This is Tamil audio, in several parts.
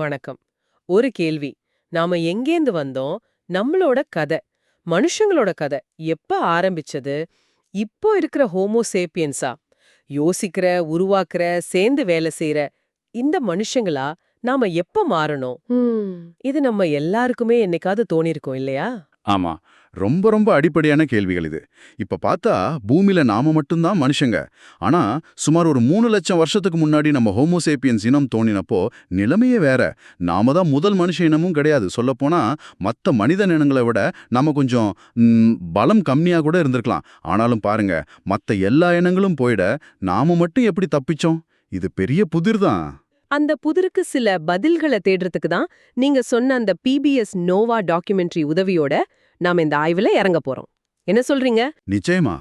வணக்கம். ஒரு கேள்வி. நாம எங்கேந்து வந்தோம்? நம்மளோட கதை. மனுஷங்களோட கதை. எப்ப ஆரம்பிச்சது? இப்போ இருக்கிற ஹோமோ சேப்பியன்ஸா? யோசிக்கிற உருவாக்குற சேர்ந்து வேலை செய்யற இந்த மனுஷங்களா நாம எப்ப மாறணும்? இது நம்ம எல்லாருக்குமே என்னைக்காவது தோணிருக்கோம் இல்லையா? ஆமா. ரொம்ப ரொம்ப அடிப்படையான கேள்விகள் இது. இப்ப பார்த்தா பூமியில நாம மட்டும்தான் மனுஷங்க. ஆனா சுமார் ஒரு மூணு லட்சம் வருஷத்துக்கு முன்னாடி நம்ம ஹோமோசேப்பியன்ஸ் இனம் தோணினப்போ நிலைமையே வேற. நாம தான் முதல் மனுஷ இனமும் கிடையாது. சொல்லப்போனா மற்ற மனித இனங்களை விட நம்ம கொஞ்சம் பலம் கம்மியா கூட இருந்திருக்கலாம். ஆனாலும் பாருங்க மற்ற எல்லா இனங்களும் போயிட நாம மட்டும் எப்படி தப்பிச்சோம்? இது பெரிய புதிர் தான். அந்த புதிருக்கு சில பதில்களை தேடுறதுக்கு தான் நீங்க சொன்ன அந்த பிபிஎஸ் நோவா டாக்குமெண்ட்ரி உதவியோட நாம இந்த ஆய்வுல இறங்க போறோம். என்ன சொல்றீங்க? நிச்சயமா.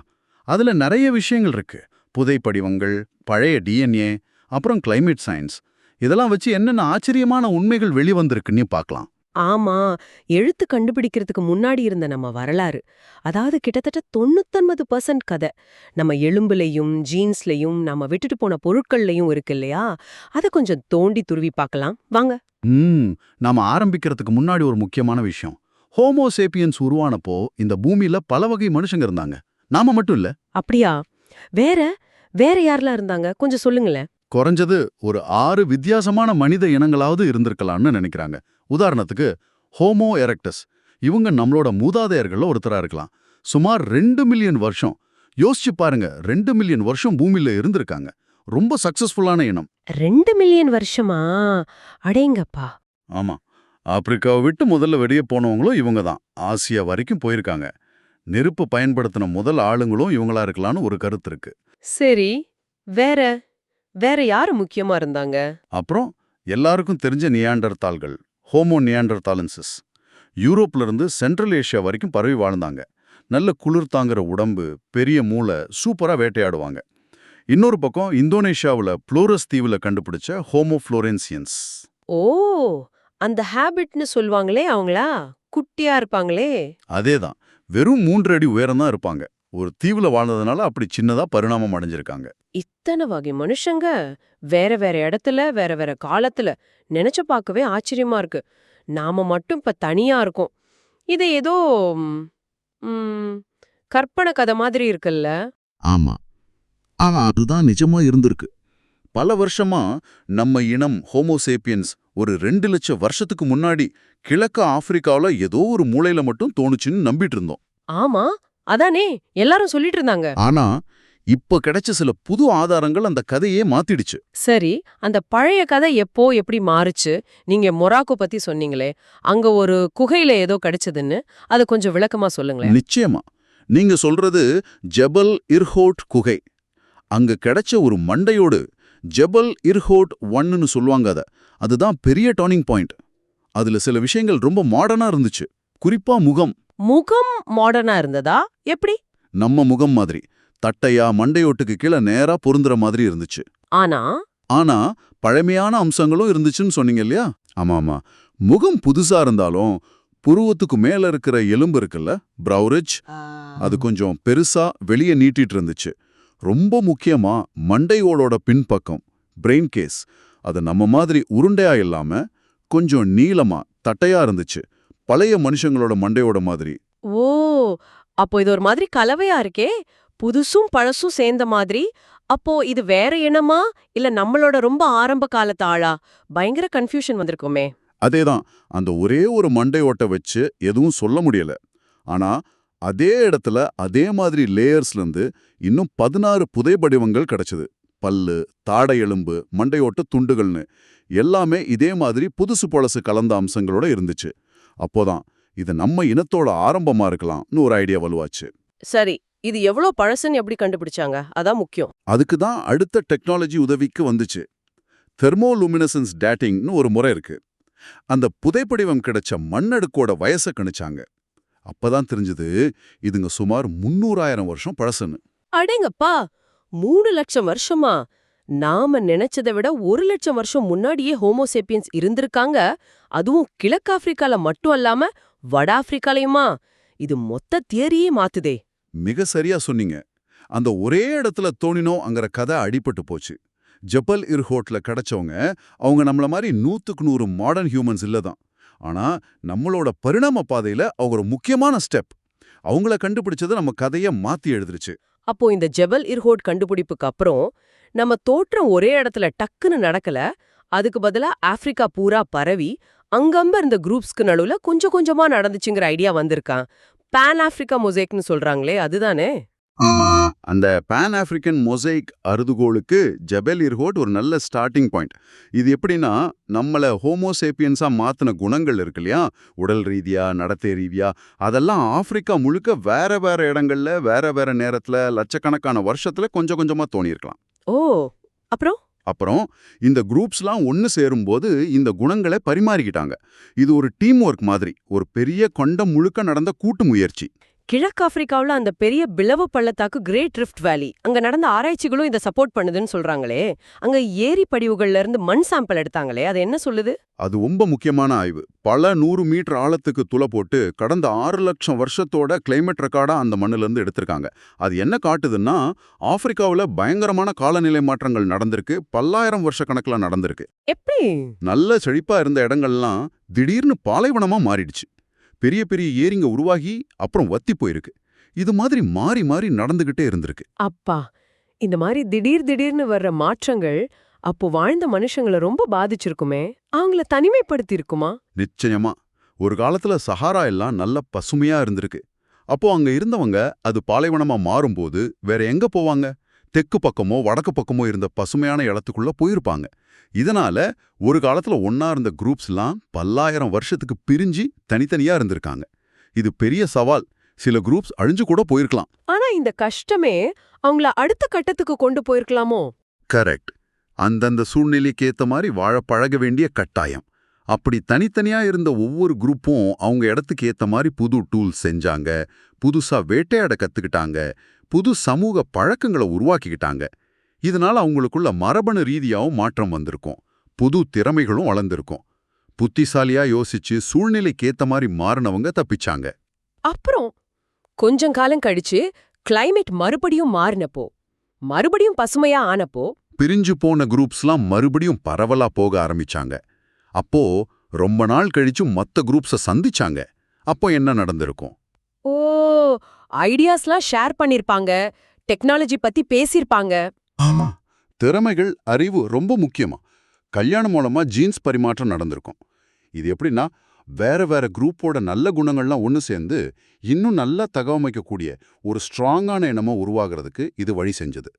அதுல நிறைய விஷயங்கள் இருக்கு. புதைப்படிவங்கள் பழைய டிஎன்ஏ அப்புறம் கிளைமேட் சயின்ஸ் இதெல்லாம் வச்சு என்னென்ன ஆச்சரியமான உண்மைகள் வெளிவந்திருக்குன்னு பார்க்கலாம். ஆமா எழுத்து கண்டுபிடிக்கிறதுக்கு முன்னாடி இருந்த நம்ம வரலாறு. அதாவது கிட்டத்தட்ட தொண்ணூத்தொன்பது பர்சன்ட் கதை. நம்ம எலும்புலையும் ஜீன்ஸ்லயும் நம்ம விட்டுட்டு போன பொருட்கள்லயும் இருக்கு இல்லையா? அதை கொஞ்சம் தோண்டி துருவி பார்க்கலாம். வாங்க. ம் நாம ஆரம்பிக்கிறதுக்கு முன்னாடி ஒரு முக்கியமான விஷயம். ஹோமோசேப்பியன்ஸ் உருவானப்போ இந்த பூமியில பல வகை மனுஷங்க இருந்தாங்க. நாம மட்டும் இல்ல. அப்படியா? வேற? வேற யாரெல்லாம் இருந்தாங்க? கொஞ்சம் சொல்லுங்களேன். குறைஞ்சது ஒரு ஆறு வித்தியாசமான மனித இனங்களாவது இருந்திருக்கலாம்னு நினைக்கிறாங்க. உதாரணத்துக்கு ஹோமோ எரெக்டஸ் இவங்க நம்மளோட மூதாதையர்கள்ல ஒருத்தரா இருக்கலாம். சுமார் ரெண்டு மில்லியன் வருஷம் யோசிச்சு பாருங்க ரெண்டு மில்லியன் வருஷம் பூமியில இருந்திருக்காங்க. ரொம்ப சக்சஸ்ஃபுல்லான இனம். ரெண்டு மில்லியன் வருஷமா? அடேங்கப்பா. ஆமா. ஆப்பிரிக்காவை விட்டு முதல்ல வெளியே போனவங்களும் இவங்க தான். ஆசியா வரைக்கும் போயிருக்காங்க. நெருப்பு பயன்படுத்தின முதல் ஆளுங்களும் இவங்களா இருக்கலாம்னு ஒரு கருத்து இருக்கு. சரி வேற வேற யாரு முக்கியமா இருந்தாங்க? அப்புறம் எல்லாருக்கும் தெரிஞ்ச நியாண்டர்தால்கள் ஹோமோ நியாண்டர்தாலன்சிஸ். யூரோப்ல இருந்து சென்ட்ரல் ஏஷியா வரைக்கும் பரவி வாழ்ந்தாங்க. நல்ல குளிர் தாங்குற உடம்பு பெரிய மூளை சூப்பரா வேட்டையாடுவாங்க. இன்னொரு பக்கம் இந்தோனேஷியாவுல புளோரஸ் தீவுல கண்டுபிடிச்ச ஹோமோ ஃப்ளோரென்சியன்ஸ். ஓ! அந்த ஹேபிட்னு சொல்லுவாங்களே அவங்களா? குட்டியா இருப்பாங்களே. அதேதான். வெறும் மூன்று அடி உயரம் தான் இருப்பாங்க. ஒரு தீவுல வாழ்ந்ததுனால அப்படி சின்னதா பரிணாமம் அடைஞ்சிருக்காங்க. இத்தனை வகை மனுஷங்க வேற வேற இடத்துல வேற வேற காலத்துல நினைச்சு பார்க்கவே ஆச்சரியமா இருக்கு. நாம மட்டும் இப்ப தனியா இருக்கோம். இது ஏதோ கற்பனை கதை மாதிரி இருக்குல்ல? ஆமா. ஆனா அதுதான் நிஜமா இருந்திருக்கு. பல வருஷமா நம்ம இனம் ஹோமோசேப்பியன்ஸ் ஒரு ரெண்டு லட்சம் வருஷத்துக்கு முன்னாடி கிழக்கு ஆப்பிரிக்காவுல ஏதோ ஒரு மூலையில மட்டும் தோணுச்சுன்னு நம்பிட்டு இருந்தோம். ஆமா. அதானே எல்லாரும் சொல்லிட்டு இருந்தாங்க. ஆனா இப்ப கிடைச்ச சில புது ஆதாரங்கள் அந்த கதையே மாத்திடுச்சு. சரி அந்த பழைய கதை எப்போ எப்படி மாறுச்சு? நீங்க மொராக்கோ பத்தி சொன்னீங்களே அங்க ஒரு குகையில ஏதோ கிடைச்சதுன்னு அது கொஞ்சம் விளக்கமா சொல்லுங்களேன். நிச்சயமா. நீங்க சொல்றது ஜெபல் இர்ஹோட் குகை. அங்க கிடைச்ச ஒரு மண்டையோடு ஜெபல் இர்ஹோட் ஒன்னுன்னு சொல்லுவாங்க அத. அதுதான் பெரிய டர்னிங் பாயிண்ட். அதுல சில விஷயங்கள் ரொம்ப மாடர்னா இருந்துச்சு. குறிப்பா முகம். முகம் மாடர்னா இருந்ததா? எப்படி? நம்ம முகம் மாதிரி. தட்டையா மண்டையோட்டுக்கு கீழே நேரா பொருந்துற மாதிரி இருந்துச்சு. ஆனா? ஆனா பழமையான அம்சங்களும் இருந்துச்சுன்னு சொன்னீங்க இல்லையா? ஆமா ஆமா. முகம் புதுசா இருந்தாலும் புருவத்துக்கு மேல இருக்கிற எலும்பு இருக்குல்ல ப்ரௌரிஜ் அது கொஞ்சம் பெருசா வெளியே நீட்டிட்டு இருந்துச்சு. ரொம்ப முக்கியமா மண்டையோடோட பின்பக்கம் பிரெயின் கேஸ் அது நம்ம மாதிரி உருண்டையா இல்லாம கொஞ்சம் நீளமா தட்டையா இருந்துச்சு. பழைய மனுஷங்களோட மண்டையோட மாதிரி. ஓ! அப்போ இது ஒரு மாதிரி கலவையா இருக்கே? புதுசும் பழசும் சேர்ந்த மாதிரி. அப்போ இது வேற இனமா? இல்ல நம்மளோட ரொம்ப ஆரம்ப காலத்து ஆளா? பயங்கர கன்ஃபியூஷன் வந்திருக்குமே. அதேதான். அந்த ஒரே ஒரு மண்டையோட்டை வச்சு எதுவும் சொல்ல முடியல. ஆனா அதே இடத்துல அதே மாதிரி லேயர்ஸ்ல இருந்து இன்னும் பதினாறு புதைபடிவங்கள் கிடைச்சது. பல்லு தாடை எலும்பு மண்டையோட்ட துண்டுகள்னு. எல்லாமே இதே மாதிரி புதுசு பழசு கலந்த அம்சங்களோட இருந்துச்சு. அப்போதான் இது நம்ம இனத்தோட ஆரம்பமா இருக்கலாம்னு ஒரு ஐடியா வலுவாச்சு. சரி இது எவ்வளோ பழசுன்னு எப்படி கண்டுபிடிச்சாங்க? அதான் முக்கியம். அதுக்கு தான் அடுத்த டெக்னாலஜி உதவிக்கு வந்துச்சு. தெர்மோலுமினசன்ஸ் டேட்டிங்னு ஒரு முறை இருக்கு. அந்த புதைப்படிவம் கிடைச்ச மண்ணடுக்கோட வயசை கணிச்சாங்க. அப்பதான் தெரிஞ்சது இதுங்க சுமார் முன்னூறாயிரம் வருஷம் பழசுன்னு. அடேங்கப்பா! மூணு லட்சம் வருஷமா? நாம நினைச்சதை விட ஒரு லட்சம் வருஷம் முன்னாடியே ஹோமோசேப்பியன்ஸ் இருந்திருக்காங்க. அதுவும் கிழக்கு ஆப்பிரிக்கால மட்டும் அல்லாம வட ஆப்பிரிக்காலயுமா? இது மொத்த தியரியே மாத்துதே. மிக சரியா சொன்னீங்க. அந்த ஒரே இடத்துல தோணினோங்கிற கதை அடிபட்டு போச்சு. ஜபல் இர்ஹோட்ல கிடைச்சவங்க அவங்க நம்மள மாதிரி நூத்துக்கு நூறு மாடர்ன் ஹியூமன்ஸ் இல்லதான் ஆனா நம்மளோட பரிணாம பாதையில அவங்க ஒரு முக்கியமான ஸ்டெப் அவங்கள கண்டுபிடிச்சது நம்ம கதைய மாத்தி எழுதுருச்சு. அப்போ இந்த ஜெபல் இர்ஹோட் கண்டுபிடிப்புக்கு அப்புறம் நம்ம தோற்றம் ஒரே இடத்துல டக்குன்னு நடக்கல அதுக்கு பதிலா ஆப்பிரிக்கா பூரா பரவி அங்கம்ப இருந்த குரூப்ஸ்க்கு நடுவுல கொஞ்சம் கொஞ்சமா நடந்துச்சுங்கிற ஐடியா வந்திருக்கான். பேன் ஆப்பிரிக்கா மொசைக்னு சொல்றாங்களே அதுதானே? அந்த பேன் ஆப்பிரிக்கன் மொசைக் அறுதுகோலுக்கு ஜபெல் இர்ஹோட் ஒரு நல்ல ஸ்டார்டிங் பாயிண்ட் இது எப்படின்னா நம்மள ஹோமோசேப்பியன்ஸாக மாற்றின குணங்கள் இருக்கு இல்லையா? உடல் ரீதியா நடத்தை ரீதியா அதெல்லாம் ஆப்பிரிக்கா முழுக்க வேற வேற இடங்கள்ல வேற வேற நேரத்துல லட்சக்கணக்கான வருஷத்துல கொஞ்சம் கொஞ்சமா தோணியிருக்கலாம். ஓ அப்புறம்? அப்புறம் இந்த குரூப்ஸ்லாம் ஒன்று சேரும்போது இந்த குணங்களை பரிமாறிக்கிட்டாங்க. இது ஒரு டீம் ஒர்க் மாதிரி ஒரு பெரிய கொண்டம் முழுக்க நடந்த கூட்டு முயற்சி. கிழக்கு ஆப்பிரிக்காவுல அந்த பெரிய பிளவு பள்ளத்தாக்கு கிரேட் ரிஃப்ட் வேலி. அங்க நடந்த ஆராய்ச்சிகளும் இதை சப்போர்ட் பண்ணுதுன்னு சொல்றாங்களே. அங்க ஏரி படிவுகள்ல இருந்து மண் சாம்பிள் எடுத்தாங்களே. அது என்ன சொல்லுது? அது ரொம்ப முக்கியமான ஆய்வு. பல நூறு மீட்டர் ஆழத்துக்கு துளை போட்டு கடந்த ஆறு லட்சம் வருஷத்தோட கிளைமேட் ரெக்கார்டா அந்த மண்ணுல இருந்து எடுத்திருக்காங்க. அது என்ன காட்டுதுன்னா ஆப்பிரிக்காவுல பயங்கரமான காலநிலை மாற்றங்கள் நடந்திருக்கு. பல்லாயிரம் வருஷ கணக்குல நடந்திருக்கு. எப்படி? நல்ல செழிப்பா இருந்த இடங்கள்லாம் திடீர்னு பாலைவனமா மாறிடுச்சு. பெரிய பெரிய ஏரிங்க உருவாகி அப்புறம் வத்தி போயிருக்கு. இது மாதிரி மாறி மாறி நடந்துகிட்டே இருந்திருக்கு. அப்பா இந்த மாதிரி திடீர் திடீர்னு வர்ற மாற்றங்கள் அப்போ வாழ்ந்த மனுஷங்கள ரொம்ப பாதிச்சிருக்குமே. அவங்கள தனிமைப்படுத்தி இருக்குமா நிச்சயமா. ஒரு காலத்துல சஹாரா எல்லாம் நல்ல பசுமையா இருந்திருக்கு. அப்போ அங்க இருந்தவங்க அது பாலைவனமா மாறும்போது வேற எங்க போவாங்க? தெற்கு பக்கமோ வடக்கு பக்கமோ இருந்த பசுமையான இடத்துக்குள்ள போயிருப்பாங்க. இதனால ஒரு காலத்துல ஒன்னா இருந்த குரூப்ஸ்லாம் பல்லாயிரம் வருஷத்துக்கு பிரிஞ்சு தனித்தனியா இருந்திருக்காங்க. இது பெரிய சவால். சில குரூப்ஸ் அழிஞ்சு கூட போயிருக்கலாம். ஆனா இந்த கஷ்டமே அவங்கள அடுத்த கட்டத்துக்கு கொண்டு போயிருக்கலாமோ? கரெக்ட். அந்தந்த சூழ்நிலைக்கு ஏத்த மாதிரி வாழ பழக வேண்டிய கட்டாயம். அப்படி தனித்தனியா இருந்த ஒவ்வொரு குரூப்பும் அவங்க இடத்துக்கு ஏத்த மாதிரி புது டூல்ஸ் செஞ்சாங்க. புதுசா வேட்டையாட கத்துக்கிட்டாங்க. புது சமூக பழக்கங்களை உருவாக்கிக்கிட்டாங்க. இதனால அவங்களுக்குள்ள மரபணு ரீதியாவும் மாற்றம் வந்திருக்கும். புது திறமைகளும் வளர்ந்திருக்கும். புத்திசாலியா யோசிச்சு சூழ்நிலைக்கு ஏத்த மாதிரி மாறினவங்க தப்பிச்சாங்க. அப்புறம் கொஞ்சம் காலம் கழிச்சு கிளைமேட் மறுபடியும் மாறினப்போ மறுபடியும் பசுமையா ஆனப்போ பிரிஞ்சு போன குரூப்ஸ்லாம் மறுபடியும் பரவலா போக ஆரம்பிச்சாங்க. அப்போ ரொம்ப நாள் கழிச்சு மத்த குரூப்ஸ சந்திச்சாங்க. அப்போ என்ன நடந்திருக்கும்? ஓ ஐடியாஸ்லாம் ஷேர் பண்ணிருப்பாங்க. டெக்னாலஜி பத்தி பேசியிருப்பாங்க ஆமா. திறமைகள் அறிவு ரொம்ப முக்கியமா. கல்யாணம் மூலமா ஜீன்ஸ் பரிமாற்றம் நடந்திருக்கும். இது எப்படின்னா வேற வேற குரூப்போட நல்ல குணங்கள்லாம் ஒன்று சேர்ந்து இன்னும் நல்லா தகவமைக்கக்கூடிய ஒரு ஸ்ட்ராங்கான எண்ணமா உருவாகிறதுக்கு இது வழி செஞ்சது.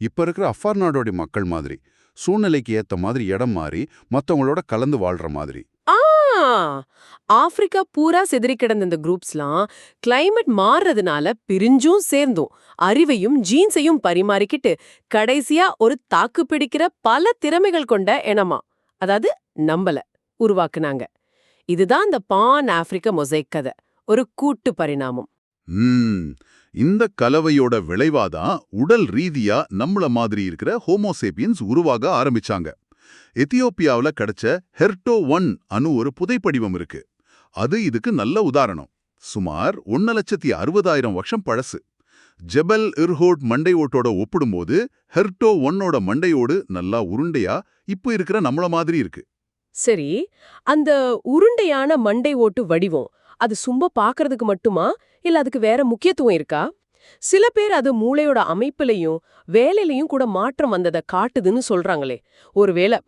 இப்ப இருக்கிற அஃபார் நாடோடைய மக்கள் மாதிரி சூழ்நிலைக்கு ஏத்த மாதிரி இடம் மாறி மத்தவங்களோட கலந்து வாழ்ற மாதிரி. ஆ! ஆப்பிரிக்கா பூரா சிதறி கிடந்த இந்த குரூப்ஸ்லாம் கிளைமேட் மாறுறதுனால பிரிஞ்சும் சேர்ந்தும் அறிவையும் ஜீன்ஸையும் பரிமாறிக்கிட்டு கடைசியா ஒரு தாக்கு பிடிக்கிற பல திறமைகள் கொண்ட இனமா அதாவது நம்பல உருவாக்குனாங்க. இதுதான் இந்த பான் ஆப்பிரிக்க மொசைக் கதை ஒரு கூட்டு பரிணாமம். இந்த கலவையோட விளைவாதான் உடல் ரீதியா நம்மள மாதிரி இருக்கிற ஹோமோசேபியன்ஸ் உருவாக ஆரம்பிச்சாங்க. எத்தியோப்பியாவில் கிடைச்ச ஹெர்டோ ஒன் அனு ஒரு புதைப்படிவம் இருக்கு. அது இதுக்கு நல்ல உதாரணம். சுமார் ஒன்னு லட்சத்தி அறுபதாயிரம் வருஷம் பழசு. ஜெபல் இர்ஹோட் மண்டை ஓட்டோட ஒப்பிடும்போது ஹெர்டோ ஒன்னோட மண்டையோடு நல்லா உருண்டையா இப்போ இருக்கிற நம்மள மாதிரி இருக்கு. சரி அந்த உருண்டையான மண்டை ஓட்டு வடிவம் அது சும்ப பாக்குறதுக்கு மட்டுமா? இல்ல அதுக்கு வேற முக்கியத்துவம் இருக்கா? சில பேர் அது மூளையோட அமைப்பிலையும் வேலையிலையும் கூட மாற்றம் வந்ததை காட்டுதுன்னு சொல்றாங்களே. ஒருவேளை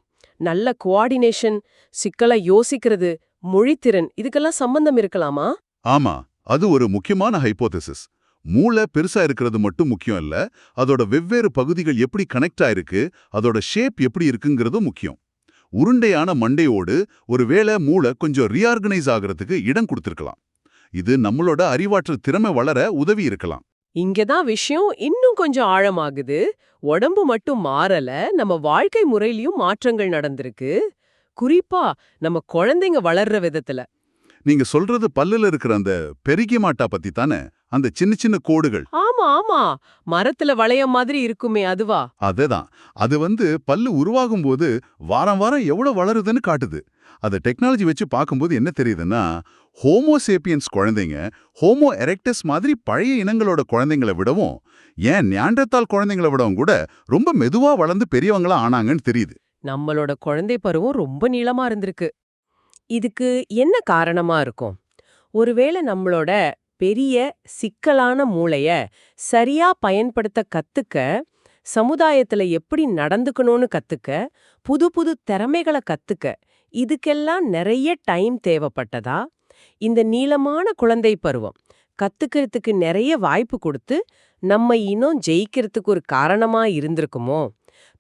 நல்ல கோஆர்டினேஷன் சிக்கலை யோசிக்கிறது மொழித்திறன் இதுக்கெல்லாம் சம்பந்தம் இருக்கலாமா? ஆமா அது ஒரு முக்கியமான ஹைப்போதசிஸ் மூளை பெருசா இருக்கிறது மட்டும் முக்கியம் இல்ல அதோட வெவ்வேறு பகுதிகள் எப்படி கனெக்ட் ஆயிருக்கு அதோட ஷேப் எப்படி இருக்குங்கிறதும் முக்கியம். உருண்டையான மண்டையோடு ஒருவேளை மூளை கொஞ்சம் ரீஆர்கனைஸ் ஆகிறதுக்கு இடம் கொடுத்திருக்கலாம். இது நம்மளோட அறிவாற்றல் திறமை வளர உதவி இருக்கலாம். இங்கதான் விஷயம் இன்னும் கொஞ்சம் ஆழமாகுது. உடம்பு மட்டும் மாறல நம்ம வாழ்க்கை முறையிலயும் மாற்றங்கள் நடந்திருக்கு. குறிப்பா நம்ம குழந்தைங்க வளர்ற விதத்துல. நீங்க சொல்றது பல்லுல இருக்கிற அந்த பெருகிமாட்டா பத்தி தானே? அந்த சின்ன சின்ன கோடுகள். ஆமா ஆமா. மரத்துல வளையம் மாதிரி இருக்குமே அதுவா? அதேதான். அது வந்து பல்லு உருவாகும் போது வாரம் வாரம் எவ்வளவு வளருதுன்னு காட்டுது. அதை டெக்னாலஜி வச்சு பார்க்கும்போது என்ன தெரியுதுன்னா ஹோமோசேப்பியன்ஸ் குழந்தைங்க ஹோமோ எரெக்டஸ் மாதிரி பழைய இனங்களோட குழந்தைங்களை விடவும் ஏன் நியாண்டத்தால் குழந்தைங்களை விடவும் கூட ரொம்ப மெதுவா வளர்ந்து பெரியவங்களா ஆனாங்கன்னு தெரியுது. நம்மளோட குழந்தை பருவம் ரொம்ப நீளமா இருந்திருக்கு. இதுக்கு என்ன காரணமா இருக்கும்? ஒருவேளை நம்மளோட பெரிய சிக்கலான மூளைய சரியா பயன்படுத்த கத்துக்க சமுதாயத்துல எப்படி நடந்துக்கணும்னு கத்துக்க புது புது திறமைகளை கத்துக்க இதுக்கெல்லாம் நிறைய டைம் தேவைப்பட்டதா? இந்த நீளமான குழந்தை பருவம் கத்துக்கிறதுக்கு நிறைய வாய்ப்பு கொடுத்து நம்ம இன்னும் ஜெயிக்கிறதுக்கு ஒரு காரணமா இருந்திருக்குமோ?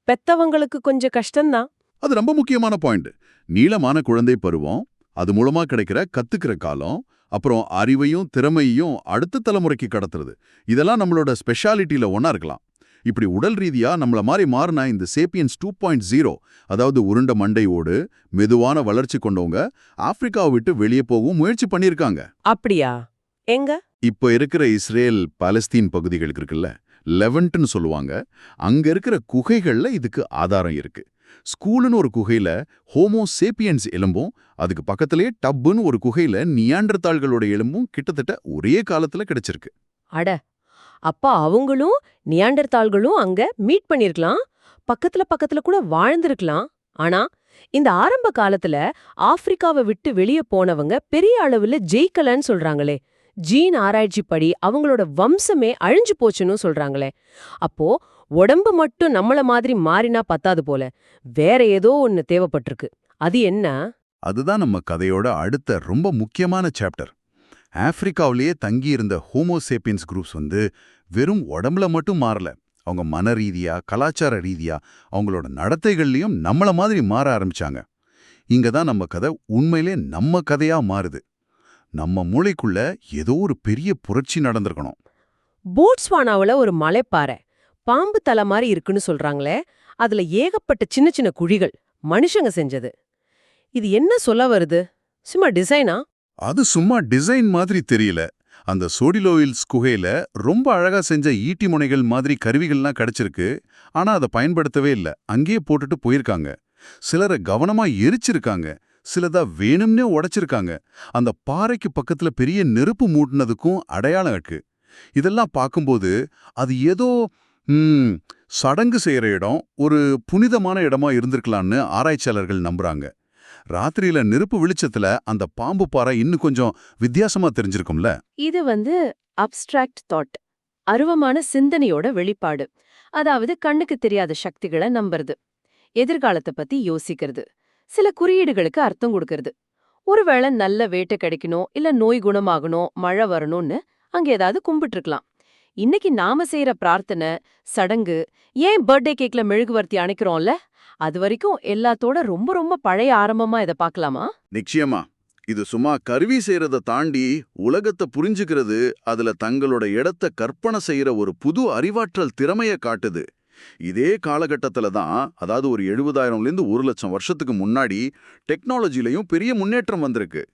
பெத்தவங்களுக்கு கொஞ்சம் கஷ்டம்தான். அது ரொம்ப முக்கியமான பாயிண்ட். நீளமான குழந்தை பருவம் அது மூலமா கிடைக்கிற கத்துக்கிற காலம் அப்புறம் அறிவையும் திறமையையும் அடுத்த தலைமுறைக்கு கடத்துறது. இதெல்லாம் நம்மளோட ஸ்பெஷாலிட்டியில ஒண்ணா இருக்கலாம். இப்படி உடல் ரீதியா நம்மள மாதிரி மாறின இந்த சேப்பியன்ஸ் டூ பாயிண்ட் ஜீரோ அதாவது உருண்ட மண்டையோடு மெதுவான வளர்ச்சி கொண்டவங்க ஆப்பிரிக்காவை விட்டு வெளியே போகவும் முயற்சி பண்ணியிருக்காங்க. அப்படியா? எங்க? இப்போ இருக்கிற இஸ்ரேல் பாலஸ்தீன் பகுதிகளுக்கு இருக்குல்ல லெவன்ட்னு சொல்லுவாங்க. அங்க இருக்கிற குகைகள்ல இதுக்கு ஆதாரம் இருக்கு. ஸ்கூலுன்னு ஒரு குகையில ஹோமோ சேப்பியன்ஸ் எலும்பும் அதுக்கு பக்கத்திலேயே டப்புன்னு ஒரு குகையில நியாண்டர்தாள்களோட எலும்பும் கிட்டத்தட்ட ஒரே காலத்துல கிடைச்சிருக்கு. அட அப்பா அவங்களும் நியாண்டர்தாள்களும் அங்க மீட் பண்ணிருக்கலாம் பக்கத்துல பக்கத்துல கூட வாழ்ந்திருக்கலாம். ஆனா இந்த ஆரம்ப காலத்துல ஆப்பிரிக்காவை விட்டு வெளிய போனவங்க பெரிய அளவுல ஜெயிக்கலன்னு சொல்றாங்களே ஜீன் ஆராய்ச்சி படி அவங்களோட வம்சமே அழிஞ்சு போச்சுன்னு சொல்றாங்களே. அப்போ உடம்பு மட்டும் நம்மள மாதிரி மாறினா பத்தாது போல. வேற ஏதோ ஒன்னு தேவைப்பட்டிருக்கு. அது என்ன? அதுதான் நம்ம கதையோட அடுத்த ரொம்ப முக்கியமான சாப்டர் ஆப்பிரிக்காவிலேயே தங்கியிருந்த ஹோமோசேப்பியன்ஸ் குரூப்ஸ் வந்து வெறும் உடம்புல மட்டும் மாறல. அவங்க மன ரீதியா கலாச்சார ரீதியா அவங்களோட நடத்தைகள்லயும் நம்மள மாதிரி மாற ஆரம்பிச்சாங்க. இங்க தான் நம்ம கதை உண்மையிலே நம்ம கதையா மாறுது. நம்ம மூளைக்குள்ள ஏதோ ஒரு பெரிய புரட்சி நடந்திருக்கணும். போட்ஸ்வானாவுல ஒரு மலைப்பாறை. பாம்பு தலை மாதிரி இருக்குன்னு சொல்றாங்களே அதுல ஏகப்பட்ட சின்ன சின்ன குழிகள் மனுஷங்க செஞ்சது. இது என்ன சொல்ல வருது? சும்மா டிசைனா? அது சும்மா டிசைன் மாதிரி தெரியல. அந்த சோடிலோயில்ஸ் குகையில ரொம்ப அழகா செஞ்ச ஈட்டி முனைகள் மாதிரி கருவிகள்லாம் கிடைச்சிருக்கு. ஆனா அதை பயன்படுத்தவே இல்ல. அங்கேயே போட்டுட்டு போயிருக்காங்க. சிலரை கவனமா எரிச்சிருக்காங்க. சிலதா வேணும்னே உடைச்சிருக்காங்க. அந்த பாறைக்கு பக்கத்துல பெரிய நெருப்பு மூட்டினதுக்கும் அடையாளம் இருக்கு. இதெல்லாம் பார்க்கும்போது அது ஏதோ சடங்கு செய்யற இடம் ஒரு புனிதமான இடமா இருந்திருக்கலாம்னு ஆராய்ச்சியாளர்கள் நம்புறாங்க. ராத்திரியில நெருப்பு வெளிச்சத்துல அந்த பாம்பு பாறை இன்னும் கொஞ்சம் வித்தியாசமா தெரிஞ்சிருக்கும்ல? இது வந்து அப்ஸ்ட்ராக்ட் தாட் அருவமான சிந்தனையோட வெளிப்பாடு. அதாவது கண்ணுக்கு தெரியாத சக்திகளை நம்புறது. எதிர்காலத்தை பத்தி யோசிக்கிறது. சில குறியீடுகளுக்கு அர்த்தம் கொடுக்கறது. ஒருவேளை நல்ல வேட்டை கிடைக்கணும் இல்ல நோய் குணமாகணும் மழை வரணும்னு அங்க ஏதாவது கும்பிட்டுருக்கலாம். இன்னைக்கு நாம செய்யற பிரார்த்தனை சடங்கு ஏன் பர்த்டே கேக்ல மெழுகுவர்த்தி அணைக்கிறோம்ல? அது வரைக்கும் எல்லாத்தோட ரொம்ப ரொம்ப பழைய ஆரம்பமா இதை பார்க்கலாமா? நிச்சயமா. இது சும்மா கருவி செய்யறத தாண்டி உலகத்தை புரிஞ்சுக்கிறது அதுல தங்களோட இடத்த கற்பனை செய்யற ஒரு புது அறிவாற்றல் திறமைய காட்டுது. இதே காலகட்டத்துல தான் அதாவது ஒரு எழுபதாயிரம்லேருந்து ஒரு லட்சம் வருஷத்துக்கு முன்னாடி டெக்னாலஜிலையும் பெரிய முன்னேற்றம் வந்திருக்கு.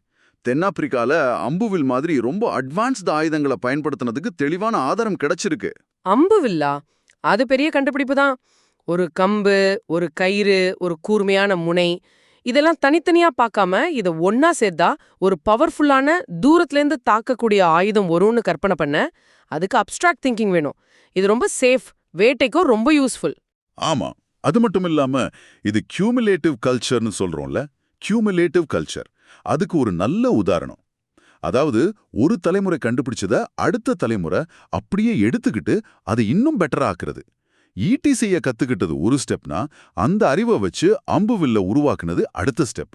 தென்னாப்பிரிக்கால அம்புவில் மாதிரி ரொம்ப அட்வான்ஸ்டு ஆயுதங்களை பயன்படுத்தினதுக்கு தெளிவான ஆதாரம் கிடைச்சிருக்கு. அம்பு வில்லா அது பெரிய கண்டுபிடிப்பு தான். ஒரு கம்பு ஒரு கயிறு ஒரு கூர்மையான முனை. இதெல்லாம் தனித்தனியா பார்க்காம இத ஒன்னா சேர்த்தா ஒரு பவர்ஃபுல்லான தூரத்துல தாக்கக்கூடிய ஆயுதம் வரும்னு கற்பனை பண்ண அதுக்கு அப்ட்ராக்ட் திங்கிங் வேணும். இது ரொம்ப சேஃப் வேட்டைக்கும் ரொம்ப யூஸ்ஃபுல் ஆமா. அது மட்டும் இல்லாம இது கியூமுலேட்டிவ் கல்ச்சர்னு சொல்றோம்ல. கியூமுலேட்டிவ் கல்ச்சர் அதுக்கு ஒரு நல்ல உதாரணம். அதாவது ஒரு தலைமுறை கண்டுபிடிச்சத அடுத்த தலைமுறை அப்படியே எடுத்துக்கிட்டு அதை இன்னும் பெட்டரா ஆக்குறது. ஈட்டி செய்ய கத்துக்கிட்டது ஒரு ஸ்டெப்னா அந்த அறிவை வச்சு அம்புவில்ல உருவாக்குனது அடுத்த ஸ்டெப்.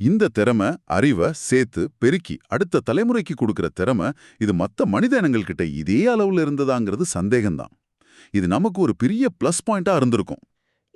இந்த திறமை அறிவை சேர்த்து பெருக்கி அடுத்த தலைமுறைக்கு கொடுக்குற திறமை இது மத்த மனித இனங்கள்கிட்ட இதே அளவுல இருந்ததாங்கிறது சந்தேகம்தான். இது நமக்கு ஒரு பெரிய பிளஸ் பாயிண்டா இருந்திருக்கும்.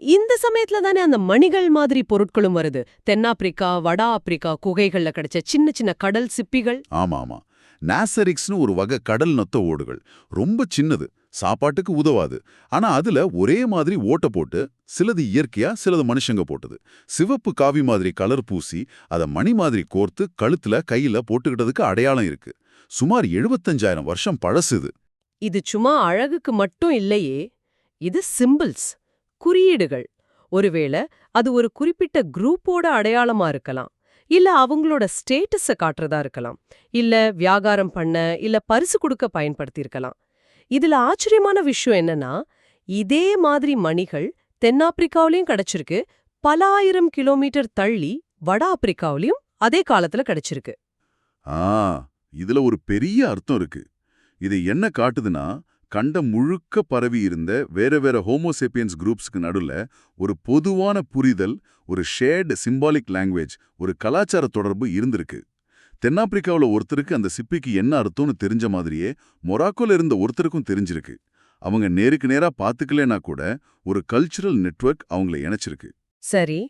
இந்த சமயத்துல தானே அந்த மணிகள் மாதிரி பொருட்களும் வருது. தென்னாப்பிரிக்கா வட ஆப்பிரிக்கா குகைகள்ல கிடைச்ச சின்ன சின்ன கடல் சிப்பிகள். ஆமா ஆமா. நாசரிக்ஸ்னு ஒரு வகை கடல் நொத்த ஓடுகள். ரொம்ப சின்னது சாப்பாட்டுக்கு உதவாது. ஆனா அதுல ஒரே மாதிரி ஓட்ட போட்டு சிலது இயற்கையா சிலது மனுஷங்க போட்டது. சிவப்பு காவி மாதிரி கலர் பூசி அத மணி மாதிரி கோர்த்து கழுத்துல கையில போட்டுக்கிட்டதுக்கு அடையாளம் இருக்கு. சுமார் 75000 வருஷம் பழசுது இது சும்மா அழகுக்கு மட்டும் இல்லையே இது சிம்பிள்ஸ். குறியீடுகள். ஒருவேளை அது ஒரு குறிப்பிட்ட குரூப்போட அடையாளமா இருக்கலாம். இல்ல அவங்களோட ஸ்டேட்டஸ காட்டுறதா இருக்கலாம். இல்ல வியாகாரம் பண்ண இல்ல பரிசு கொடுக்க பயன்படுத்தியிருக்கலாம். இதுல ஆச்சரியமான விஷயம் என்னன்னா இதே மாதிரி மணிகள் தென்னாப்பிரிக்காவிலையும் கிடைச்சிருக்கு. பல ஆயிரம் கிலோமீட்டர் தள்ளி வட ஆப்பிரிக்காவிலையும் அதே காலத்துல கிடைச்சிருக்கு. ஆ இதுல ஒரு பெரிய அர்த்தம் இருக்கு. இது என்ன காட்டுதுன்னா கண்டம் முழுக்க பரவி இருந்த வேற வேற ஹோமோசேப்பியன்ஸ் குரூப்ஸ்க்கு நடுவில் ஒரு பொதுவான புரிதல் ஒரு ஷேர்டு சிம்பாலிக் லாங்குவேஜ் ஒரு கலாச்சார தொடர்பு இருந்திருக்கு. தென்னாப்பிரிக்காவுல ஒருத்தருக்கு அந்த சிப்பிக்கு என்ன அர்த்தம்னு தெரிஞ்ச மாதிரியே மொராக்கோல இருந்த ஒருத்தருக்கும் தெரிஞ்சிருக்கு. அவங்க நேருக்கு நேரா பாத்துக்கலனா கூட ஒரு கல்ச்சுரல் நெட்வொர்க் அவங்கள இணைச்சிருக்கு. சரி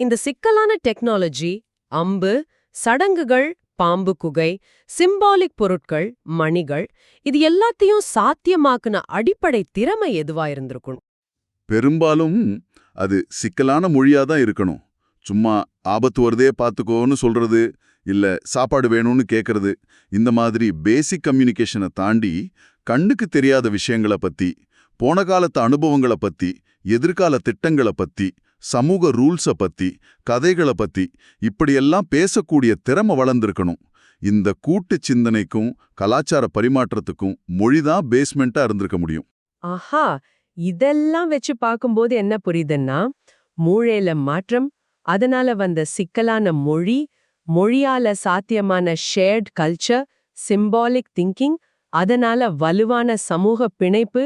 இந்த சிக்கலான டெக்னாலஜி அம்பு சடங்குகள் பாம்பு குகை சிம்பாலிக் பொருட்கள் மணிகள் இது எல்லாத்தையும் சாத்தியமாக்குன அடிப்படை திறமை எதுவா இருந்திருக்கும்? பெரும்பாலும் அது சிக்கலான மொழியா தான் இருக்கணும். சும்மா ஆபத்து வருதே பார்த்துக்கோன்னு சொல்றது இல்ல சாப்பாடு வேணும்னு கேக்குறது இந்த மாதிரி பேசிக் கம்யூனிகேஷனை தாண்டி கண்ணுக்கு தெரியாத விஷயங்கள பத்தி போன காலத்து அனுபவங்கள பத்தி எதிர்கால திட்டங்கள பத்தி சமூக ரூல்ஸ பத்தி கதைகள பத்தி இப்படியெல்லாம் பேசக்கூடிய திறமை வளர்ந்துருக்கணும். இந்த கூட்டு சிந்தனைக்கும் கலாச்சார பரிமாற்றத்துக்கும் மொழிதான் பேஸ்மெண்ட்டாக இருந்திருக்க முடியும். ஆஹா! இதெல்லாம் வச்சு பார்க்கும்போது என்ன புரியுதுன்னா மூளையில மாற்றம் அதனால வந்த சிக்கலான மொழி மொழியால சாத்தியமான ஷேர்ட் கல்ச்சர் சிம்பாலிக் திங்கிங் அதனால வலுவான சமூக பிணைப்பு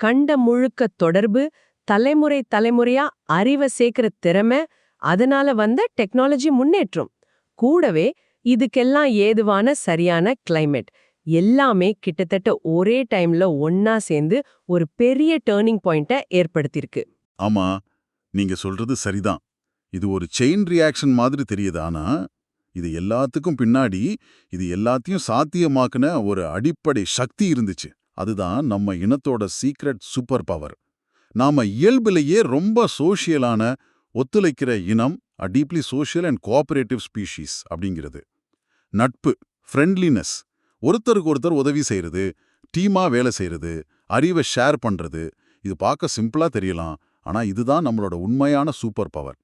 கண்ட முழுக்க தொடர்பு தலைமுறை தலைமுறையா அறிவை சேர்க்கிற திறமை அதனால வந்த டெக்னாலஜி முன்னேற்றம். கூடவே இதுக்கெல்லாம் ஏதுவான சரியான கிளைமேட் எல்லாமே கிட்டத்தட்ட ஒரே டைம்ல ஒன்னா சேர்ந்து ஒரு பெரிய டேர்னிங் பாயிண்ட்டை ஏற்படுத்தியிருக்கு. ஆமா நீங்க சொல்றது சரிதான். இது ஒரு செயின் ரியாக்ஷன் மாதிரி தெரியுது. ஆனா இது எல்லாத்துக்கும் பின்னாடி இது எல்லாத்தையும் சாத்தியமாக்குன ஒரு அடிப்படை சக்தி இருந்துச்சு. அதுதான் நம்ம இனத்தோட சீக்ரெட் சூப்பர் பவர் நாம இயல்பிலேயே ரொம்ப சோஷியலான ஒத்துழைக்கிற இனம் a deeply social and cooperative species அப்படிங்கிறது. நட்பு ஃப்ரெண்ட்லினஸ் ஒருத்தருக்கு ஒருத்தர் உதவி செய்யறது டீமா வேலை செய்யறது அறிவை ஷேர் பண்றது இது பார்க்க சிம்பிளா தெரியலாம் ஆனா இதுதான் நம்மளோட உண்மையான சூப்பர் பவர்.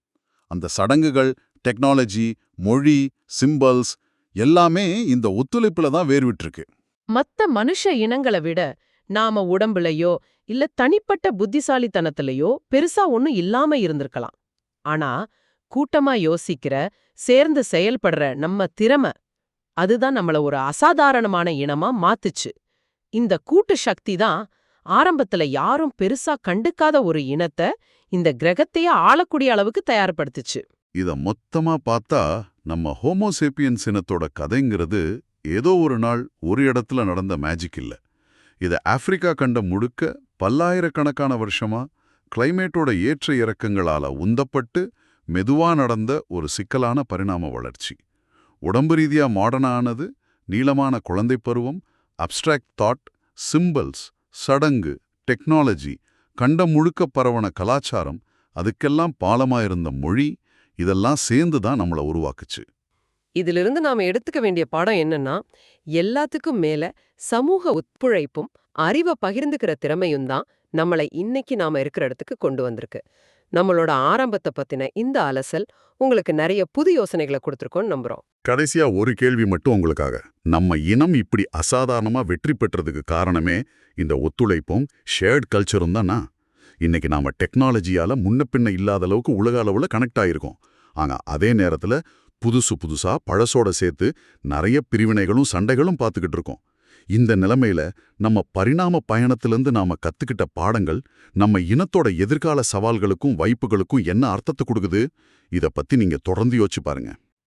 அந்த சடங்குகள் டெக்னாலஜி மொழி சிம்பல்ஸ் எல்லாமே இந்த ஒத்துழைப்புல தான் வேறுவிட்டிருக்கு மத்த மனுஷ இனங்களை விட நாம உடம்புலயோ இல்ல தனிப்பட்ட புத்திசாலித்தனத்திலேயோ பெருசா ஒண்ணும் இல்லாம இருந்திருக்கலாம். ஆனா கூட்டமா யோசிக்கிற சேர்ந்து செயல்படுற நம்ம திறமை அதுதான் நம்மள ஒரு அசாதாரணமான இனமா மாத்துச்சு. இந்த கூட்டு சக்தி தான் ஆரம்பத்துல யாரும் பெருசா கண்டுக்காத ஒரு இனத்தை இந்த கிரகத்தையே ஆளக்கூடிய அளவுக்கு தயார்படுத்துச்சு. இத மொத்தமா பார்த்தா நம்ம ஹோமோசேப்பியன்ஸ் இனத்தோட கதைங்கிறது ஏதோ ஒரு நாள் ஒரு இடத்துல நடந்த மேஜிக் இல்ல. இத ஆப்பிரிக்கா கண்ட முழுக்க பல்லாயிரக்கணக்கான வருஷமா கிளைமேட்டோட ஏற்ற இறக்கங்களால உந்தப்பட்டு மெதுவா நடந்த ஒரு சிக்கலான பரிணாம வளர்ச்சி. உடம்பு ரீதியா மாடர்னானது நீளமான குழந்தைப் பருவம் அப்ஸ்ட்ராக்ட் தாட் சிம்பல்ஸ் சடங்கு டெக்னாலஜி கண்டம் முழுக்க பரவன கலாச்சாரம் அதுக்கெல்லாம் பாலமா இருந்த மொழி இதெல்லாம் சேர்ந்து தான் நம்மள உருவாக்குச்சு. இதிலிருந்து நாம எடுத்துக்க வேண்டிய பாடம் என்னன்னா எல்லாத்துக்கும் மேல சமூக ஒத்துழைப்பும் அறிவை பகிர்ந்துக்கிற திறமையும் தான் நம்மளை இன்னைக்கு நாம இருக்கிற இடத்துக்கு கொண்டு வந்திருக்கு. நம்மளோட ஆரம்பத்தை பத்தின இந்த அலசல் உங்களுக்கு நிறைய புது யோசனைகளை கொடுத்துருக்கோன்னு நம்புறோம். கடைசியா ஒரு கேள்வி மட்டும் உங்களுக்காக. நம்ம இனம் இப்படி அசாதாரணமா வெற்றி பெற்றதுக்கு காரணமே இந்த ஒத்துழைப்பும் ஷேர்ட் கல்ச்சரும் தானா? இன்னைக்கு நாம டெக்னாலஜியால முன்ன பின்ன இல்லாத அளவுக்கு உலக அளவுல கனெக்ட் ஆயிருக்கோம். ஆனா அதே நேரத்துல புதுசு புதுசா பழசோட சேர்த்து நிறைய பிரிவினைகளும் சண்டைகளும் பார்த்துக்கிட்டு இருக்கோம். இந்த நிலைமையில நம்ம பரிணாம பயணத்திலிருந்து நாம கத்துக்கிட்ட பாடங்கள் நம்ம இனத்தோட எதிர்கால சவால்களுக்கும் வாய்ப்புகளுக்கும் என்ன அர்த்தத்தை கொடுக்குது? இத பத்தி நீங்க தொடர்ந்து யோசிச்சு பாருங்க.